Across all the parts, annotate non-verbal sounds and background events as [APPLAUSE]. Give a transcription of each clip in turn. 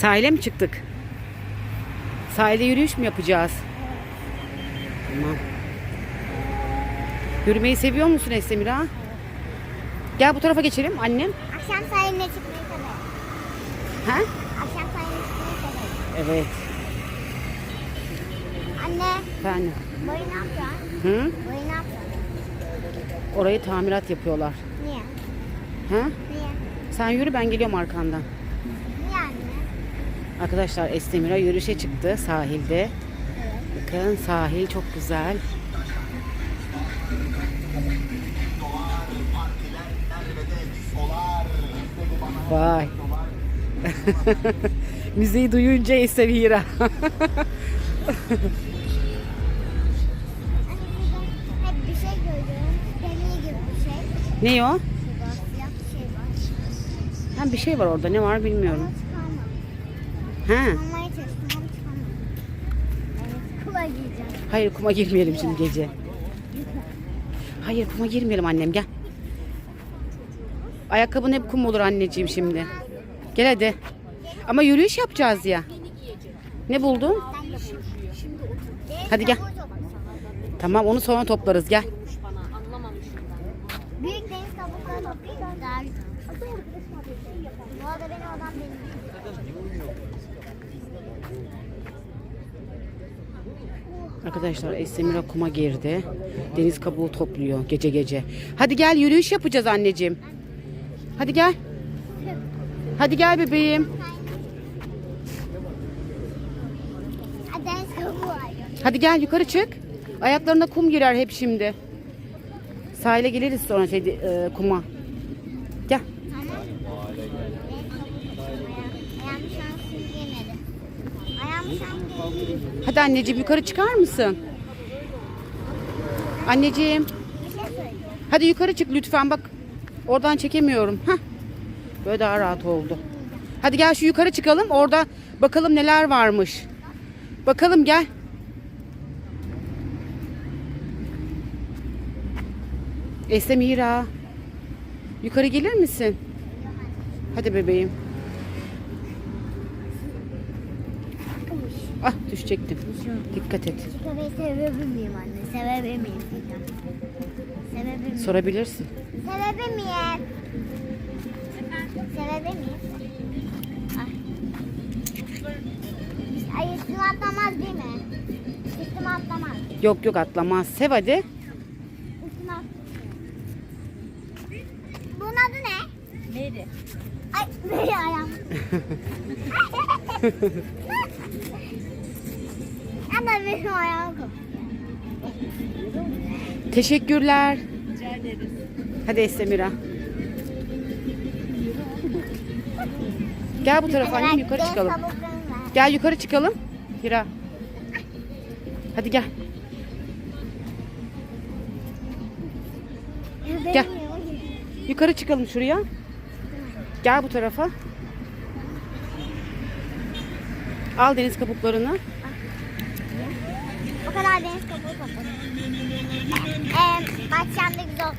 Sahile mi çıktık? Sahilde yürüyüş mü yapacağız? Tamam. Yürümeyi seviyor musun Estemira? Gel bu tarafa geçelim annem. Akşam sahiline çıkmayı severim. Ha? Akşam sahiline çıkmayı severim. Evet. Anne, Efendim. boyu ne yapacaksın? Hı? Boyu ne yapacaksın? Orayı tamirat yapıyorlar. Niye? Ha? Niye? Sen yürü ben geliyorum arkandan. Arkadaşlar Estemira yürüyüşe çıktı sahilde. Evet. Bakın sahil çok güzel. Vay. [LAUGHS] Müziği duyunca Estemira. Şey [LAUGHS] şey. ne o? Şurada siyah bir şey var. Ha, bir şey var orada ne var bilmiyorum. Ama Evet, kula giyeceğim. Hayır kuma girmeyelim şimdi gece. Hayır kuma girmeyelim annem gel. Ayakkabın hep kum olur anneciğim şimdi. Gel hadi. Ama yürüyüş yapacağız ya. Ne buldun? Hadi gel. Tamam onu sonra toplarız gel. Büyük deniz kabukları toplayayım. Daha güzel. Bu arada beni adam benim. Arkadaşlar Estemira kuma girdi. Deniz kabuğu topluyor gece gece. Hadi gel yürüyüş yapacağız anneciğim. Hadi gel. Hadi gel bebeğim. Hadi gel yukarı çık. Ayaklarına kum girer hep şimdi. Sahile geliriz sonra şey, e, kuma. Gel. Tamam. Ayağım şu an sürgünmedi. Ayağım şu an sürgünmedi. Hadi anneciğim yukarı çıkar mısın? Anneciğim. Hadi yukarı çık lütfen bak. Oradan çekemiyorum. Hah. Böyle daha rahat oldu. Hadi gel şu yukarı çıkalım. Orada bakalım neler varmış. Bakalım gel. Esemira. Yukarı gelir misin? Hadi bebeğim. Ah düşecektim. Dikkat et. Köpeği sevebilir miyim anne? Sevebilir miyim? Sevebilir miyim? Sorabilirsin. Sevebilir miyim? Sevebilir miyim? Ay. Ay üstüme atlamaz değil mi? Üstüme atlamaz. Yok yok atlamaz. Sev hadi. Üstüme. Bunun adı ne? Neydi? Ay [LAUGHS] böyle ayağım. [LAUGHS] Benim ayağım koptu. Teşekkürler. Rica ederiz. Hadi Estemira. Gel bu tarafa annem yukarı çıkalım. Gel yukarı çıkalım. Hira. Hadi gel. Gel. Yukarı çıkalım şuraya. Gel bu tarafa. Al deniz kabuklarını. O kadar deniz kabuğu topladım. Ee, bahçemde güzel.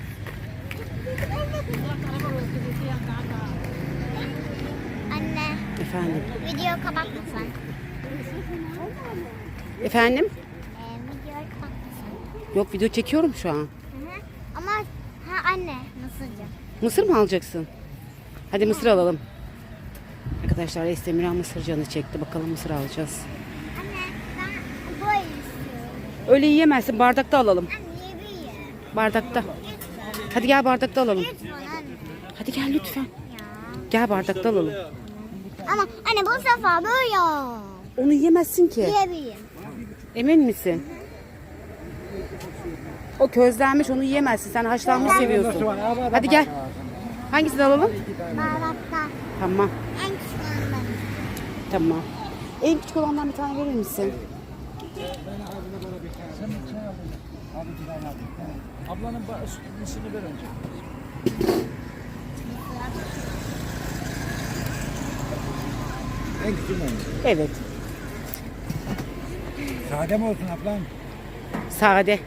Anne, Efendim. video kapatmasan. Efendim? Ee, videoyu kapatmasan. Yok video çekiyorum şu an. Hı hı. Ama ha anne, nasılca? Mısır mı alacaksın? Hadi mısır alalım. Arkadaşlar Estemira mısır canı çekti. Bakalım mısır alacağız. Anne, ben böyle istiyorum. Öyle yiyemezsin. Bardakta alalım. Bardakta. Hadi gel bardakta alalım. Hadi gel lütfen. Gel bardakta alalım. Ama anne bu sefer böyle Onu yiyemezsin ki. yiyebilirim. Emin misin? O közlenmiş onu yiyemezsin. Sen haşlanmış seviyorsun. Hadi gel. Hangisini alalım? Bardakta Tamam. en küçük olanlar. Tamam. En küçük olandan bir tane verir misin? Ablanın ismini ver önce. En küçük mü? Evet. Sade mi olsun ablam? Sade.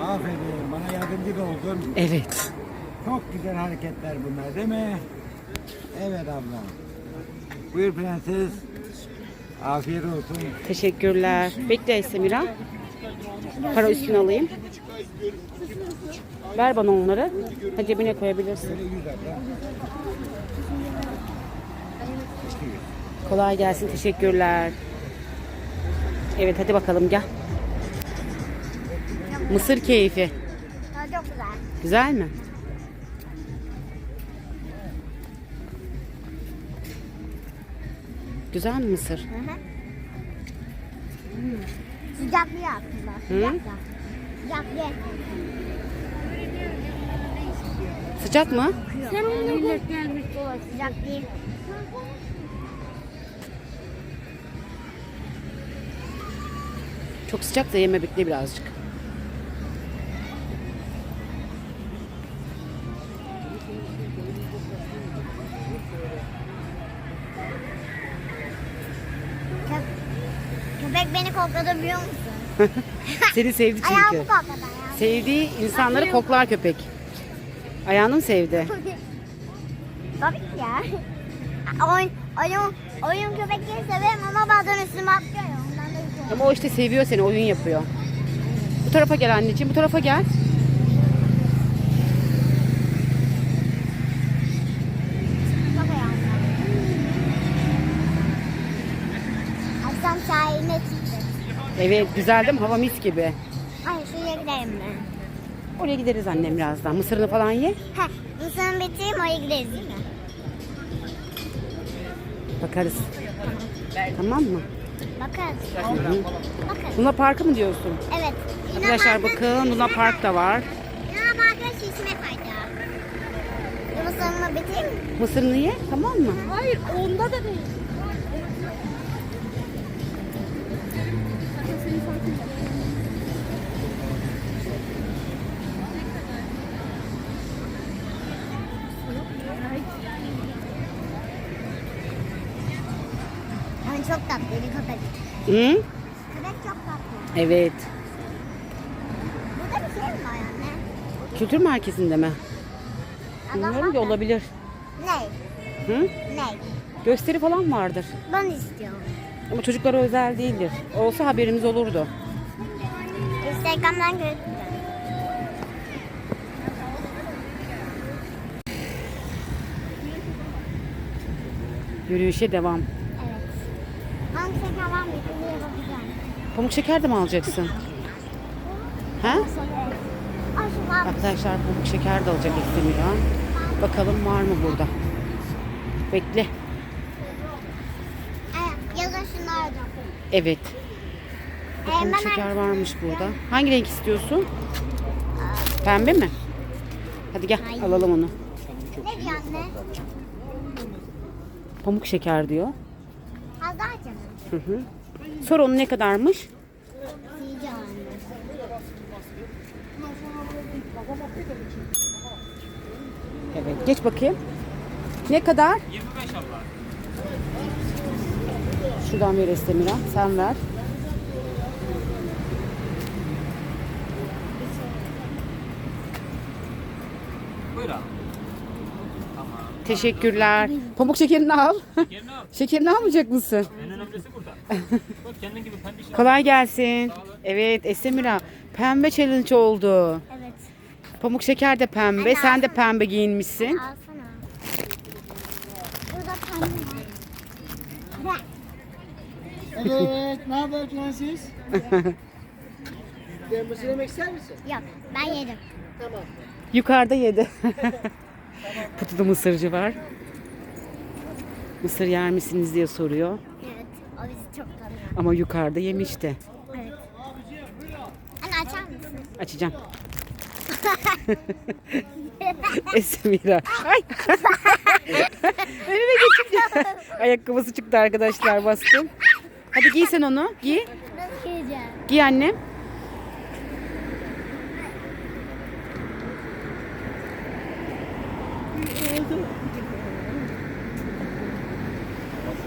Aferin yardımcı da oldun. Evet. Çok güzel hareketler bunlar değil mi? Evet abla. Buyur prenses. Afiyet olsun. Teşekkürler. Bekle Semira. Para üstüne alayım. Ver bana onları. Ha, cebine koyabilirsin. Kolay gelsin. Teşekkürler. Evet hadi bakalım gel. Mısır keyfi. Güzel. Mi? Güzel mi mısır? Hı hı. Sıcaklığı aslında. Hı? Sıcak mı? Sen onu millet gelmiş dolar. Sıcak değil. Çok sıcak da yeme bekle birazcık. Beni kokladı biliyor musun? [LAUGHS] Seni sevdi Ayağımı çünkü. kokladı ayağımı. Sevdiği insanları koklar köpek. Ayağını mı sevdi? [LAUGHS] Tabii ki ya. Oyun, oyun, oyun köpekleri severim ama bazen üstüme atlıyor. Ama o işte seviyor seni, oyun yapıyor. Bu tarafa gel anneciğim, bu tarafa gel. Çok ayağım var. Akşam sahiline çıktı. Evet, güzel değil mi? Hava mis gibi. Ay şuraya gidelim mi? Oraya gideriz annem birazdan. Mısırını falan ye. Heh, mısırını bitireyim oraya gideriz değil mi? Bakarız. Tamam mı? Bakarız. Bakarız. Luna Parkı mı diyorsun? Evet. Arkadaşlar bakın Luna Park da var. Luna Park'a şişme kaydı. Mısırını bitireyim mi? Mısırını ye, tamam mı? Hayır onda da değil. Çok tatlıydı köpek. Hı? Köpek çok tatlı. Evet. Burada bir şey mi var anne? Kültür merkezinde mi? Bilmiyorum ki olabilir. Ne? Hı? Ne? Gösteri falan vardır. Ben istiyorum. Ama çocuklara özel değildir. Olsa haberimiz olurdu. Instagram'dan gördüm. Yürüyüşe devam. Yapacağım. Pamuk şeker de mi alacaksın? Ha? Arkadaşlar pamuk şeker de alacak Estemira. Bakalım var mı burada? Bekle. Yazın şunu alacağım. Evet. Ee, Pamuk şeker varmış burada. Hangi renk istiyorsun? Pembe mi? Hadi gel Hayır. alalım onu. Ne diyor anne? Pamuk şeker diyor. Az daha canım. Hı hı. Sor onu ne kadarmış? Evet geç bakayım. Ne kadar? 25 abla. Şuradan ver Estemira. Sen ver. Buyur abi. Teşekkürler. Pamuk şekerini al. Şekerini [LAUGHS] almayacak mısın? En önemlisi burada. Kendin [LAUGHS] gibi. Kolay gelsin. Evet Estemira. Pembe challenge oldu. Evet. Pamuk şeker de pembe. Anne, Sen de alsana. pembe giyinmişsin. Alsana. Burada pembe var. Ver. Evet, ne haber prenses? [LAUGHS] Mısır yemek ister misin? Yok ben yedim. Yukarıda yedi. [LAUGHS] Kutuda mısırcı var. Mısır yer misiniz diye soruyor. Ama yukarıda yemişti. Evet. Anne açar mısın? Açacağım. [LAUGHS] Esmira. Ay. [LAUGHS] Önüme geçince. Ayakkabısı çıktı arkadaşlar bastım. Hadi giy sen onu. Giy. Nasıl yiyeceğim? Giy annem. Tamam aç.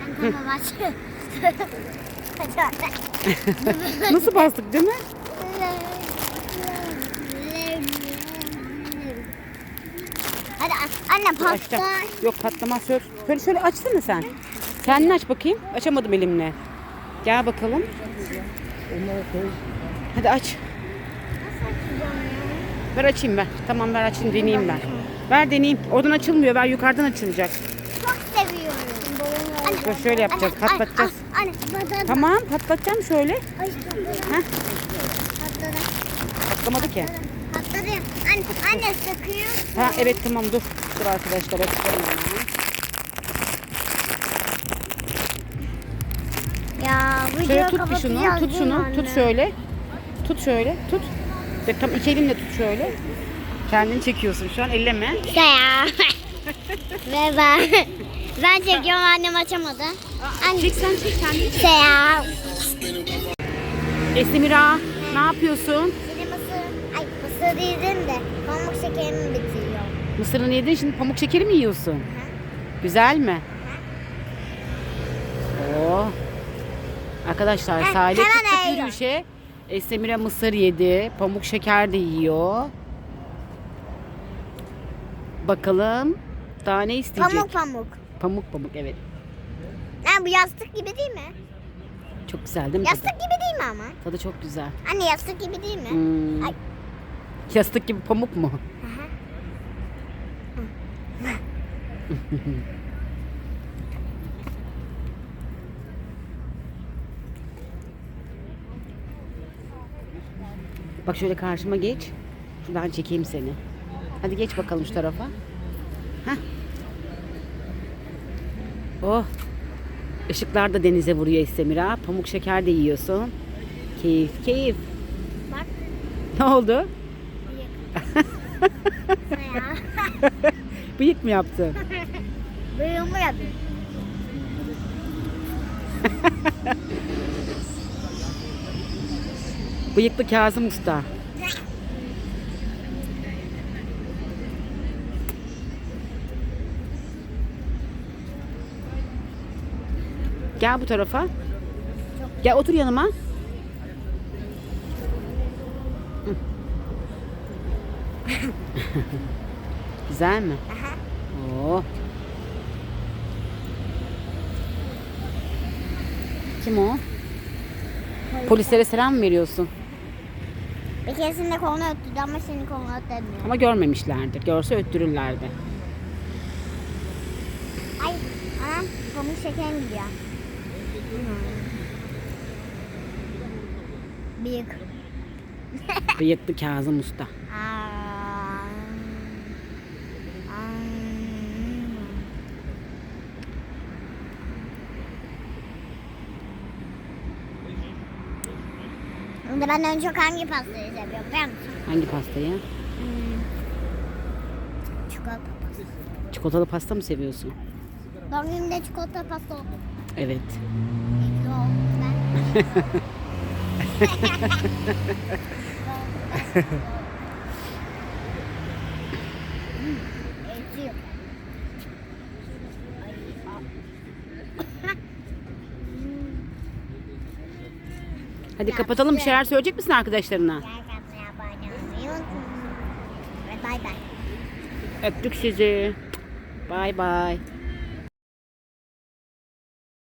Hadi Nasıl bastık değil mi? Hadi anne. Açacağım. Yok patlamaz şöyle. Şöyle şöyle açsana sen. Kendin aç bakayım. Açamadım elimle. Gel bakalım. Hadi aç. Ver açayım ben. Tamam ver açayım deneyeyim ben. Ver deneyeyim. Oradan açılmıyor. Ver yukarıdan açılacak. Anne, Dur şöyle yapacağız. anne, Patlatacağız. Anne, anne, Tamam patlatacağım şöyle. Ay, patladı. Heh. Patladı. Patlamadı ki. Patladı. Anne, anne sıkıyor. Ha evet tamam dur. Dur arkadaşlar onu. Ya bu Şöyle tut bir şunu. Tut şunu. Tut şöyle. Tut şöyle. Tut. Ve tam iki elinle tut şöyle. Kendini çekiyorsun şu an elleme. Ya. [LAUGHS] Ve ben. Çekiyorum annem açamadı. Anne. Çek sen çek kendini çek. Ya. Esemira ne yapıyorsun? Mısır. Ay mısır yedim de pamuk şekerimi bitiriyor. Mısırını yedin şimdi pamuk şekeri mi yiyorsun? Güzel mi? Oo. Arkadaşlar Heh, sahile hemen çıktık yürüyüşe. Esemira mısır yedi. Pamuk şeker de yiyor. Bakalım daha ne isteyecek? Pamuk pamuk. Pamuk pamuk evet. Ha, bu yastık gibi değil mi? Çok güzel değil mi? Yastık Tadı, gibi değil mi ama? tadı çok güzel. Anne yastık gibi değil mi? Hmm. Ay. Yastık gibi pamuk mu? Aha. [LAUGHS] Bak şöyle karşıma geç. Şuradan çekeyim seni. Hadi geç bakalım şu tarafa. Heh. Oh. Işıklar da denize vuruyor Estemira. Pamuk şeker de yiyorsun. Keyif keyif. Bak. Ne oldu? Ya. [LAUGHS] Bıyık mı yaptın? [LAUGHS] Bıyığımı yapayım. Bıyıklı Kazım Usta. Gel bu tarafa. Gel otur yanıma. [LAUGHS] Güzel mi? Aha. Oo. Kim o? Polislere selam mı veriyorsun? Bir keresinde kolunu öttürdü ama senin kolunu ötemiyor. Ama görmemişlerdir. Görse öttürürlerdi. Ay anam pamuk şekerim gidiyor. Bıyık. Bıyıklı Kazım Usta. Aa. Ben en çok hangi pastayı seviyorum biliyor musun? Hangi pastayı? Hmm. Çikolata pastası. Çikolatalı pasta mı seviyorsun? Doğum günümde çikolata pasta oldu. Evet. Hadi kapatalım. Bir şeyler söyleyecek misin arkadaşlarına? Öptük sizi. Bay bay.